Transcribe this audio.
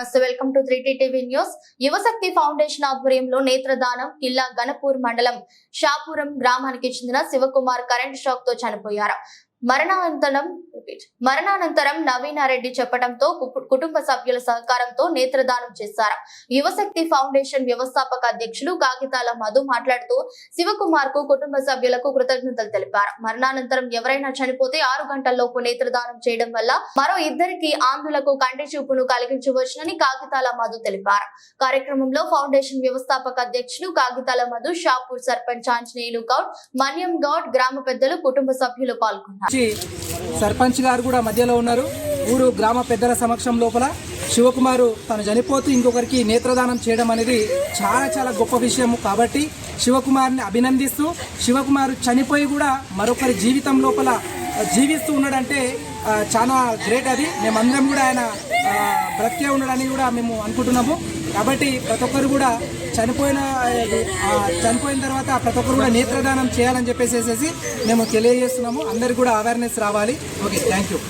నమస్తే welcome to three TV news. Yuvashakti foundation ఆధ్వర్యంలో నేత్రదానం కిల్లా గణపూర్ మండలం షాపురం గ్రామానికి చెందిన శివకుమార్ కరెంట్ షాక్తో చనిపోయారు. మరణానంతరం వెంకటేష్ మరణానంతరం నవీనారెడ్డి చెప్పడంతో కుటుంబ సభ్యుల సహకారంతో నేత్రదానం చేశారు. యువశక్తి ఫౌండేషన్ వ్యవస్థాపక అధ్యక్షులు కాగితాల మధు మాట్లాడుతూ శివకుమార్కు కుటుంబ సభ్యులకు కృతజ్ఞతలు తెలిపారు. మరణానంతరం ఎవరైనా చనిపోతే ఆరు గంటల్లోపు నేత్రదానం చేయడం వల్ల మరో ఇద్దరికి ఆంధ్రులకు కంటి చూపును కలిగించవచ్చునని కాగితాల మధు తెలిపారు. కార్యక్రమంలో ఫౌండేషన్ వ్యవస్థాపక అధ్యక్షులు కాగితాల మధు షాపూర్ సర్పంచ్ ఆంజనేయులు గౌడ్ మన్యం గౌడ్ గ్రామ పెద్దలు కుటుంబ సభ్యులు పాల్గొన్నారు. సర్పంచ్ గారు కూడా మధ్యలో ఉన్నారు. ఊరు గ్రామ పెద్దల సమక్షం లోపల శివకుమారు తను చనిపోతూ ఇంకొకరికి నేత్రదానం చేయడం అనేది చాలా చాలా గొప్ప విషయం కాబట్టి శివకుమార్ని అభినందిస్తూ శివకుమారు చనిపోయి కూడా మరొకరి జీవితం లోపల జీవిస్తూ ఉన్నాడంటే చాలా గ్రేట్ అది. మేమందరం కూడా ఆయన బ్రతికే ఉన్నాడని కూడా మేము అనుకుంటున్నాము. కాబట్టి ప్రతి ఒక్కరు కూడా చనిపోయిన చనిపోయిన తర్వాత ప్రతి ఒక్కరు కూడా నేత్రదానం చేయాలని చెప్పేసి మేము తెలియజేస్తున్నాము. అందరికి కూడా అవేర్నెస్ రావాలి. Okay thank you